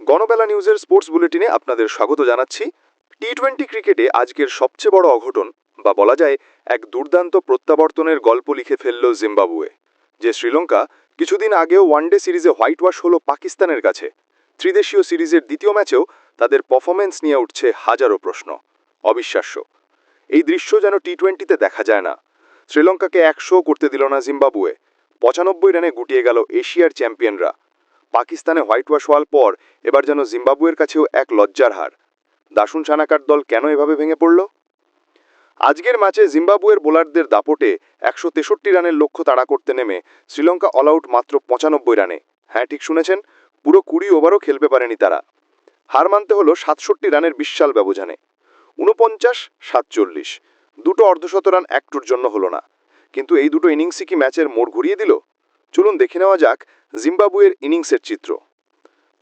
গণবেলা নিউজের স্পোর্টস বুলেটিনে আপনাদের স্বাগত জানাচ্ছি। টি টোয়েন্টি ক্রিকেটে আজকের সবচেয়ে বড় অঘটন, বা বলা যায়, এক দুর্দান্ত প্রত্যাবর্তনের গল্প লিখে ফেলল জিম্বাবুয়ে, যে শ্রীলঙ্কা কিছুদিন আগেও ওয়ানডে সিরিজে হোয়াইট ওয়াশ হলো পাকিস্তানের কাছে। ত্রিদেশীয় সিরিজের দ্বিতীয় ম্যাচেও তাদের পারফরমেন্স নিয়ে উঠছে হাজারো প্রশ্ন। অবিশ্বাস্য। এই দৃশ্য যেন টি টোয়েন্টিতে দেখা যায় না। শ্রীলঙ্কাকে একশো করতে দিল না জিম্বাবুয়ে। পঁচানব্বই রানে গুটিয়ে গেল এশিয়ার চ্যাম্পিয়নরা। পাকিস্তানে হোয়াইট ওয়াশ হওয়ার পর এবার যেন জিম্বাবুয়ের কাছেও এক লজ্জার হার। দাসুন সানাকার দল কেন এভাবে ভেঙে পড়ল? আজকের ম্যাচে জিম্বাবুয়ের বোলারদের দাপটে একশো তেষট্টি রানের লক্ষ্য তাড়া করতে নেমে শ্রীলঙ্কা অল আউট মাত্র পঁচানব্বই রানে। হ্যাঁ ঠিক শুনেছেন? পুরো কুড়ি ওভারও খেলতে পারেনি তারা। হার মানতে হলো সাতষট্টি রানের বিশাল ব্যবধানে। উনপঞ্চাশ সাতচল্লিশ। দুটো অর্ধশত রান একটুর জন্য হলো না। কিন্তু এই দুটো ইনিংসই কি ম্যাচের মোড় ঘুরিয়ে দিল? চলুন দেখে নেওয়া যাক জিম্বাবুয়ের ইনিংসের চিত্র।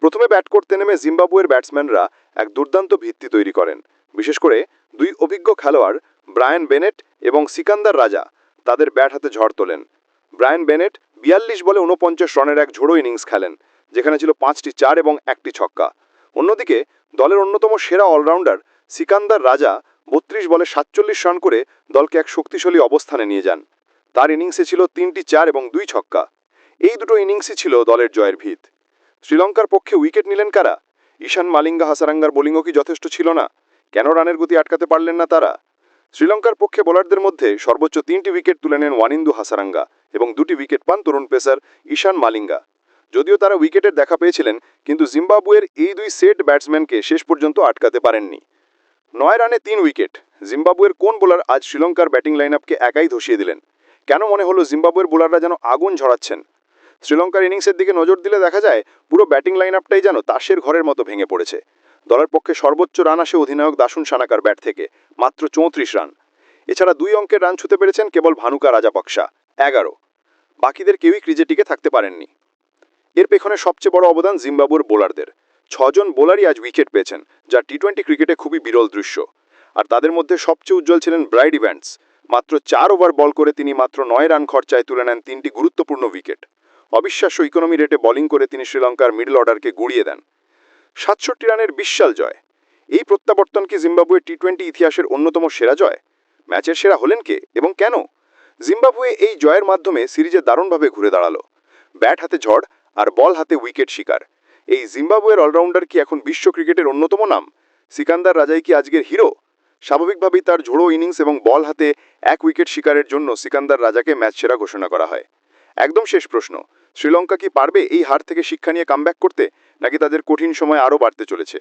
প্রথমে ব্যাট করতে নেমে জিম্বাবুয়ের ব্যাটসম্যানরা এক দুর্দান্ত ভিত্তি তৈরি করেন। বিশেষ করে দুই অভিজ্ঞ খেলোয়াড়, ব্রায়ান বেনেট এবং সিকান্দার রাজা, তাদের ব্যাট হাতে ঝড় তোলেন। ব্রায়ান বেনেট বিয়াল্লিশ বলে উনপঞ্চাশ রানের এক ঝোড়ো ইনিংস খেলেন, যেখানে ছিল পাঁচটি চার এবং একটি ছক্কা। অন্যদিকে দলের অন্যতম সেরা অলরাউন্ডার, সিকান্দার রাজা, বত্রিশ বলে সাতচল্লিশ রান করে দলকে এক শক্তিশালী অবস্থানে নিয়ে যান। তার ইনিংসে ছিল তিনটি চার এবং দুই ছক্কা। এই দুটো ইনিংসই ছিল দলের জয়ের ভিত। শ্রীলঙ্কার পক্ষে উইকেট নিলেন কারা? ঈশান মালিঙ্গা হাসারাঙ্গার বোলিংও কি যথেষ্ট ছিল না? কেন রানের গতি আটকাতে পারলেন না তারা? শ্রীলঙ্কার পক্ষে বোলারদের মধ্যে সর্বোচ্চ তিনটি উইকেট তুলে নেন ওয়ানিন্দু হাসারাঙ্গা এবং দুটি উইকেট পান তরুণ পেসার ঈশান মালিঙ্গা। যদিও তারা উইকেটের দেখা পেয়েছিলেন, কিন্তু জিম্বাবুয়ের এই দুই সেট ব্যাটসম্যানকে শেষ পর্যন্ত আটকাতে পারেননি। নয় রানে তিন উইকেট। জিম্বাবুয়ের কোন বোলার আজ শ্রীলঙ্কার ব্যাটিং লাইন আপকে একাই ধসিয়ে দিলেন? কেন মনে হলো জিম্বাবুয়ের বোলাররা যেন আগুন ঝরাচ্ছেন? শ্রীলঙ্কার ইনিংসের দিকে নজর দিলে দেখা যায়, পুরো ব্যাটিং লাইন আপটাই যেন তাসের ঘরের মতো ভেঙে পড়েছে। দলের পক্ষে সর্বোচ্চ রান আসে অধিনায়ক দাসুন সানাকার ব্যাট থেকে, মাত্র চৌত্রিশ রান। এছাড়া দুই অঙ্কের রান ছুতে পেরেছেন কেবল ভানুকা রাজাপক্সা, এগারো। বাকিদের কেউই ক্রিজে টিকে থাকতে পারেননি। এর পেছনে সবচেয়ে বড় অবদান জিম্বাবুয়ের বোলারদের। ছজন বোলারই আজ উইকেট পেয়েছেন, যা টি টোয়েন্টি ক্রিকেটে খুবই বিরল দৃশ্য। আর তাদের মধ্যে সবচেয়ে উজ্জ্বল ছিলেন ব্রাইড ইভেন্টস মাত্র চার ওভার বল করে তিনি মাত্র নয় রান খরচায় তুলে নেন তিনটি গুরুত্বপূর্ণ উইকেট। অবিশ্বাস্য ইকোনমি রেটে বোলিং করে তিনি শ্রীলঙ্কার মিডল অর্ডারকে গুড়িয়ে দেন। সাতষট্টি রানের বিশাল জয়। এই প্রত্যাবর্তন কি জিম্বাবুয়ে টি টোয়েন্টি ইতিহাসের অন্যতম সেরা জয়? ম্যাচের সেরা হলেন কে এবং কেন? জিম্বাবুয়ে এই জয়ের মাধ্যমে সিরিজে দারুণভাবে ঘুরে দাঁড়াল। ব্যাট হাতে ঝড় আর বল হাতে উইকেট শিকার। এই জিম্বাবুয়ের অলরাউন্ডার কি এখন বিশ্ব ক্রিকেটের অন্যতম নাম? সিকান্দার রাজাই কি আজকের হিরো স্বাভাবিকভাবেই তার ঝোড়ো ইনিংস এবং বল হাতে এক উইকেট শিকারের জন্য সিকান্দার রাজাকে ম্যাচ সেরা ঘোষণা করা হয়। একদম শেষ প্রশ্ন। শ্রীলঙ্কা কি পারবে এই হার থেকে শিক্ষা নিয়ে কামব্যাক করতে, নাকি তাদের কঠিন সময় আরও বাড়তে চলেছে?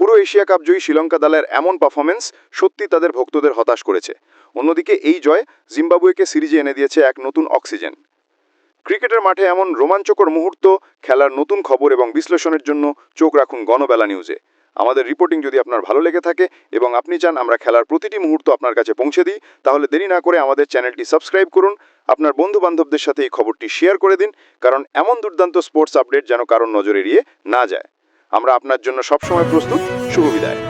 পুরো এশিয়া কাপ জয়ী শ্রীলঙ্কা দলের এমন পারফরমেন্স সত্যি তাদের ভক্তদের হতাশ করেছে। অন্যদিকে এই জয় জিম্বাবুয়েকে সিরিজে এনে দিয়েছে এক নতুন অক্সিজেন। ক্রিকেটের মাঠে এমন রোমাঞ্চকর মুহূর্ত, খেলার নতুন খবর এবং বিশ্লেষণের জন্য চোখ রাখুন গণবেলা নিউজে। আমাদের রিপোর্টিং যদি আপনার ভালো লেগে থাকে এবং আপনি চান আমরা খেলার প্রতিটি মুহূর্ত আপনার কাছে পৌঁছে দিই, তাহলে দেরি না করে আমাদের চ্যানেলটি সাবস্ক্রাইব করুন, আপনার বন্ধু বান্ধবদের সাথে এই খবরটি শেয়ার করে দিন, কারণ এমন দুর্দান্ত স্পোর্টস আপডেট যেন কারণ নজর এড়িয়ে না যায়। আমরা আপনার জন্য সবসময় প্রস্তুত। শুভ বিদায়।